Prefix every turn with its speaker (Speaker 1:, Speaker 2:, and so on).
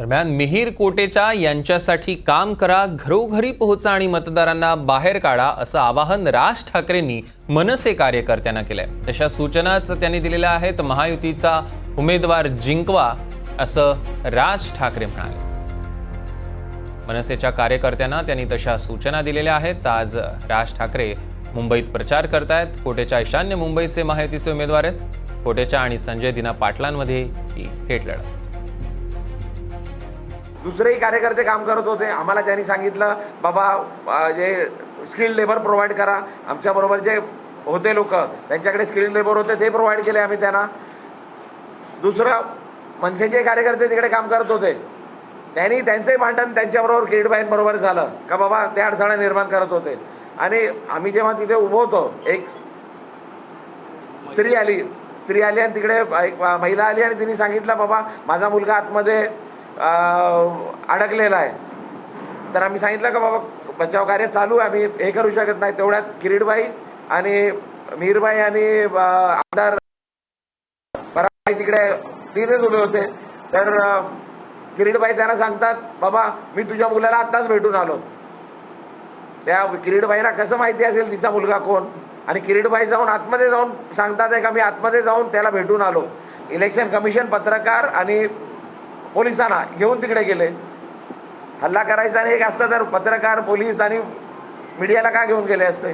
Speaker 1: दरम्यान मिहीर कोटेचा यांच्यासाठी काम करा घरोघरी पोहोचा आणि मतदारांना बाहेर काढा असं आवाहन राज ठाकरेंनी मनसे कार्यकर्त्यांना केलंय. तशा सूचनाच त्यांनी दिलेल्या आहेत. महायुतीचा उमेदवार जिंकवा असं राज ठाकरे म्हणाले. मनसेच्या कार्यकर्त्यांना त्यांनी तशा सूचना दिलेल्या आहेत. आज राज ठाकरे मुंबईत प्रचार करतायत. कोटेच्या ईशान्य मुंबईचे महायुतीचे उमेदवार आहेत. कोटेच्या आणि संजय दिना पाटलांमध्ये ही थेट लढत.
Speaker 2: दुसरेही कार्यकर्ते काम करत होते. आम्हाला त्यांनी सांगितलं बाबा जे स्किल्ड लेबर प्रोव्हाइड करा. आमच्याबरोबर जे होते लोक त्यांच्याकडे स्किल्ड लेबर होते ते प्रोव्हाइड केले आम्ही त्यांना. दुसरं मनसेचे कार्यकर्ते तिकडे काम करत होते. त्यांनी त्यांचंही भांडण त्यांच्याबरोबर किरीटबाईंबरोबर झालं. का बाबा ते अडथळा निर्माण करत होते. आणि आम्ही जेव्हा तिथे उभं होतो एक स्त्री आली. स्त्री आली आणि तिकडे एक महिला आली आणि तिने सांगितलं बाबा माझा मुलगा आतमध्ये अडकलेला आहे. तर आम्ही सांगितलं का बाबा बचाव कार्य चालू आहे आम्ही हे करू शकत नाही. तेवढ्यात किरीटबाई आणि मीरबाई आणि आमदार पराबाई तिकडे तिथेच उभे होते. तर किरीटबाई त्यांना सांगतात बाबा मी तुझ्या मुलाला आत्ताच भेटून आलो. त्या किरीटबाईला कसं माहिती असेल तिचा मुलगा कोण? आणि किरीटबाई जाऊन आतमध्ये जाऊन सांगतात का मी आतमध्ये जाऊन त्याला भेटून आलो. इलेक्शन कमिशन पत्रकार आणि पोलिसांना घेऊन तिकडे गेले. हल्ला करायचा आणि एक असतं तर पत्रकार पोलीस आणि मीडियाला का घेऊन गेले असते?